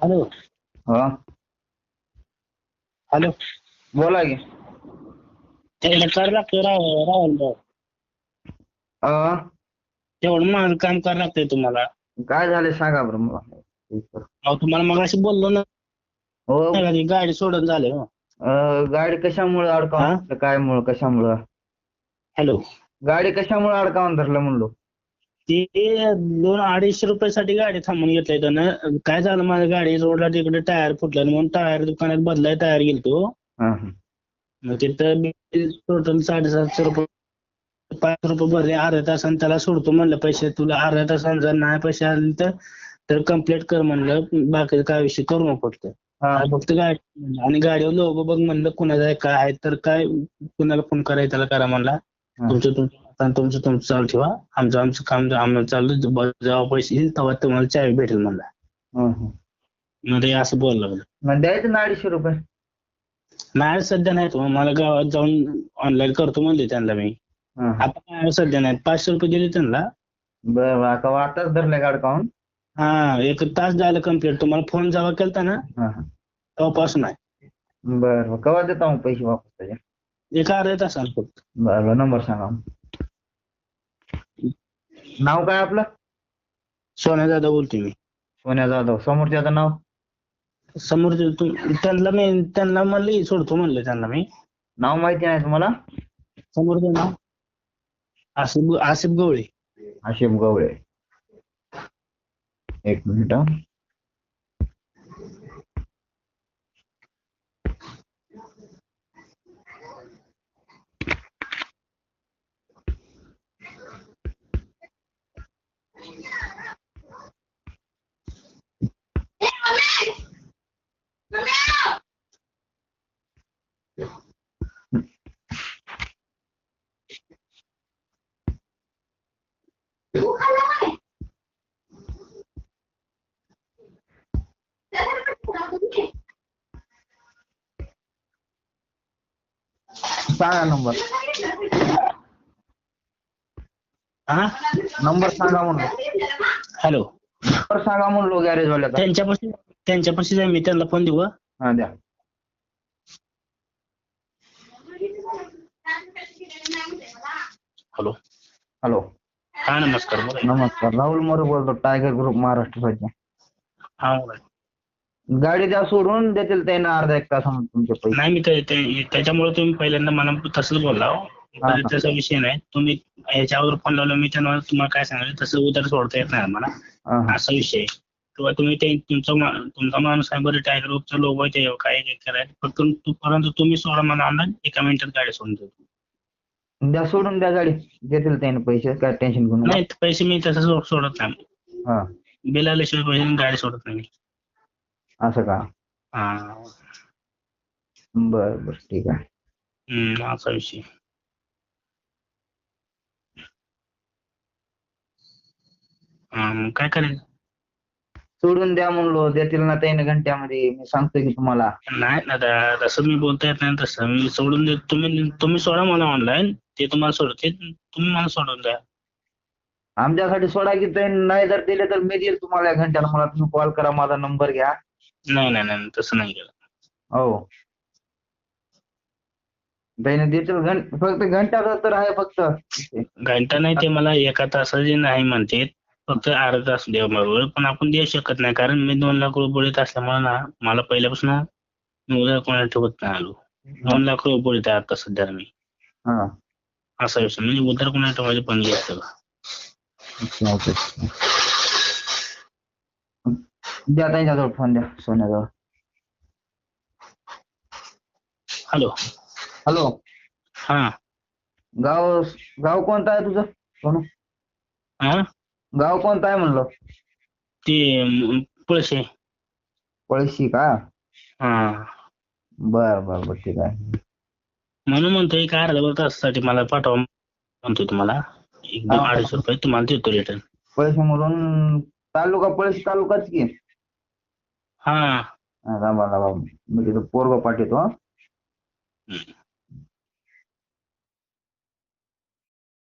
Hello. हा. Hello. बोला की. त्याला राव राहुल भाऊ. अ, तेवढं माझं काम करायला लागतंय तुम्हाला. काय झालं सांगा बरं मला. अहो तुम्हाला मग अशी बोललो ना. हो. का ती गाडी सोडून झाले हो. गाडी कशामुळे अडकावून काय कशामुळं? हॅलो. गाडी कशामुळे अडकावून धरलं म्हणलो? ती दोन अडीचशे रुपयासाठी गाडी थांबून घेतली त्यानं. काय झालं माझ्या गाडी रोडला तिकडे टायर फुटलं म्हणून टायर दुकानात बदलाय टायर गेलतो. मग तिथं टोटल साडेसातशे रुपये पाच रुपये भरले अर्ध्या तासाने त्याला सोडतो म्हणलं. पैसे तुला अर्ध्या तासाने जर नाही पैसे आले तर तर कंप्लीट कर म्हणलं. बाकी काय विषय करू नको फक्त. फक्त गाडी आणि गाडीवर लोक बघ म्हणलं कुणाचं काय आहे तर काय कुणाला फोन करायचं त्याला करा म्हणला. तुमचं तुमचं आता तुमचं तुमचं चालू ठेवा. आमचं आमचं काम आम्हाला चालू जेव्हा पैसे येईल तेव्हा तुम्हाला चावी भेटेल म्हणला. ते असं बोललं मला मग द्यायचं ना अडीचशे रुपये? नाही सध्या नाही तो. मला गावात जाऊन ऑनलाईन करतो म्हणले त्यांना मी. आता काय सध्या नाही. पाचशे रुपये दिले त्यांना. बरं आता आताच धरलं गाडी काढून हा एक तास झालं कंप्लीट तुम्हाला फोन जेव्हा केलता ना. तेव्हापासून आहे. बरं केव्हा देता मग पैसे वापस त्याचे? एक अर्ध्या तासाला फक्त बरं. नंबर सांगा नाव काय आपलं? सोन्या दादा बोलतोय मी. सोन्या जाधव. समोरच्याचं नाव? समोर जे तू- त्यांना मी त्यांना म्हणलं सोडतो म्हणलं त्यांना मी. नाव माहिती नाही तुम्हाला? समोर नाव? आसिफ आसिफ गवळे. आशिफ गवळे. एक मिनिट हा. सांगा नंबर. हा? नंबर सांगा म्हणलो हॅलो. नंबर सांगा म्हणलो गॅरेज वाल्याचा त्यांच्यापाशी त्यांच्यापाशी मी त्यांना फोन देऊ हा? हा द्या. हॅलो. हॅलो. हा नमस्कार बोला. नमस्कार. राहुल मोरे बोलतो टायगर ग्रुप महाराष्ट्र राज्य हा बोला. गाडी द्या सोडून देतील त्यानं अर्धा एक तासामध्ये तुमचे पैसे नाही मी ते- ते- त्याच्यामुळे तुम्ही पहिल्यांदा मला तसंच बोलला हो. हा. तसा विषय नाही तुम्ही ह्याच्यावर फोन लावला मी त्यांना तुम्हाला काय सांगायचं तसं उतर सोडता येत नाही मला हा, हा. असा विषय आहे. किंवा तुम्ही ते तुमचा मा- तुमचा माणूस आहे बरं टायगर ग्रुपचा लोगो आहे ते काय काय करायचं फक्त तू- परंतु तुम्ही सोडा मला ऑनलाईन एका मिनिटात गाडी सोडून देतो द्या सोडून द्या गाडी देतील त्याने पैसे काय टेन्शन घेऊ नका नाही पैसे मी तसं सो- सोडत नाही हा बिल आल्याशिवाय पैसे गाडी सोडत नाही मी. असं का? हा. बर बर ठीक आहे. हम्म, असा विषय. हा मग काय करायचं सोडून द्या म्हणलो देतील ना त्याने घंट्यामध्ये मी सांगतो की तुम्हाला. नाही ना दा- तसं मी बोलता येत नाही तसं मी सोडून देत तुम्ही तुम्ही सोडा मला ऑनलाईन ते तुम्हाला सोडते तुम्ही मला सोडून द्या. आमच्यासाठी सोडा की नाही जर दिले तर मी देईल तुम्हाला या घंट्याला. मला तुम्ही कॉल करा माझा नंबर घ्या. नाही नाही नाही तसं नाही केलं. हो. त्याने देतील घं फक्त घंटा तर आहे फक्त. घंटा नाही ते मला एका तासाचे नाही म्हणते. फक्त अर्धा तास द्या बरोबर पण आपण देऊ शकत नाही. कारण मी दोन लाख रुपये बुडीत असल्यामुळे ना मला पहिल्यापासून मी उद्या कोणाला ठेवत नाही आलो. दोन लाख रुपये बुडीत आहे आता सध्या मी. हा. असा विषय. म्हणजे उधार कोणाला ठेवायची पण ओके. द्या त्यांच्याजवळ फोन द्या सोन्याजवळ. हॅलो हॅलो हा. गाव गाव कोणतं आहे तुझं? सोनू. हा? गाव कोणतं आहे म्हणलं? ते म, पळशे. पळशी का? हा. बर बर बर ठीक आहे. म्हणून म्हणतोय एक अर्धा तासासाठी मला पाठवा म्हणतोय तुम्हाला. एक दोन हा. अडीचशे रुपये तुम्हाला देतो रिटर्न पळशी म्हणून तालुका पळशी तालुकाच की? हा थांबा थांबा मी तिथं पोरग पाठवतो हं.